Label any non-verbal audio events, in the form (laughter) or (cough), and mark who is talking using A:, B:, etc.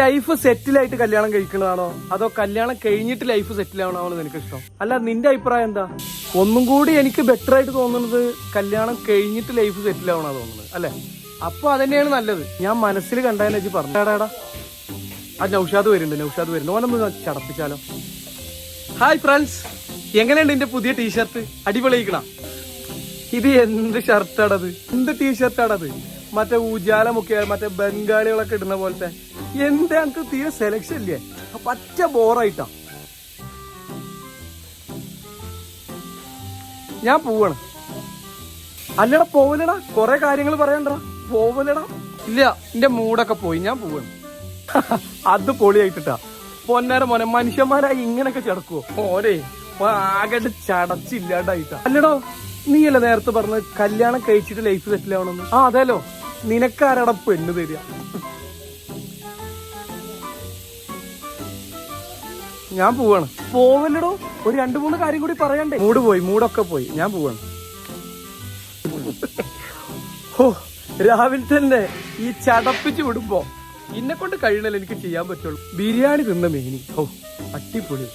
A: Life സെറ്റിലായിട്ട് കല്യാണം കഴിക്കണതാണോ? അതോ കല്യാണം കഴിഞ്ഞിട്ട് ലൈഫ് സെറ്റിൽ ആവണോ നിനക്ക് ഇഷ്ടം അല്ല നിന്റെ അഭിപ്രായം എന്താ? ഒന്നും കൂടി എനിക്ക് ബെറ്റർ ആയിട്ട് തോന്നുന്നത് കല്യാണം കഴിഞ്ഞിട്ട് ലൈഫ് സെറ്റിൽ ആവണോ തോന്നുന്നത് അല്ലെ? അപ്പൊ അതന്നെയാണ് നല്ലത്. ഞാൻ മനസ്സിൽ കണ്ടതിനെ വെച്ച് പറഞ്ഞാടാടാ ആ നൗഷാദ് വരുന്നുണ്ട് നൗഷാദ് വരുന്നു ഓനൊന്ന് ചടപ്പിച്ചാലോ? ഹായ് ഫ്രണ്ട്സ് എങ്ങനെയുണ്ട് എന്റെ പുതിയ ടീഷർട്ട് അടിപൊളിയിക്കണ ഇത് എന്ത് ഷർട്ടാടത് എന്ത് ടീഷർട്ടാടത് മറ്റേ ഉജാലമൊക്കെ മറ്റേ ബംഗാളികളൊക്കെ ഇടുന്ന പോലത്തെ. എന്താ എനിക്ക് തീരെ സെലക്ഷൻ ഇല്ലേ? പറ്റ പച്ച ബോറായിട്ടാ. ഞാൻ പോവാണ്. അല്ലടാ പോവലടാ കൊറേ കാര്യങ്ങൾ പറയണ്ടടാ. പോവലടാ ഇല്ല എന്റെ മൂടൊക്കെ പോയി. ഞാൻ പോവാണ്. (laughs) അത് പൊളിയായിട്ടാ പൊന്നര മോനെ മനുഷ്യന്മാരായി ഇങ്ങനൊക്കെ ചടക്കുവോ? ഓരേ ആകെ ചടച്ചില്ലാണ്ടായിട്ടാ. അല്ലടോ നീയല്ലേ നേരത്തെ പറഞ്ഞ് കല്യാണം കഴിച്ചിട്ട് ലൈഫ് സെറ്റിൽ ആവണമെന്ന് ആ അതെല്ലോ നിനക്കാരട പെണ്ണ് തരിക? ഞാൻ പോവാണ്. പോവല്ലടോ. ഒരു രണ്ടു മൂന്ന് കാര്യം കൂടി പറയണ്ടേ? മൂട് പോയി മൂടൊക്കെ പോയി. ഞാൻ പോവാണ്. ഓ രാവിലെ തന്നെ ഈ ചടപ്പിച്ച് വിടുമ്പോ ഇന്നെ കൊണ്ട് കഴിയണല്ലോ എനിക്ക് ചെയ്യാൻ പറ്റുള്ളൂ. ബിരിയാണി തിന്ന മേനി. ഓ അടിപൊളി.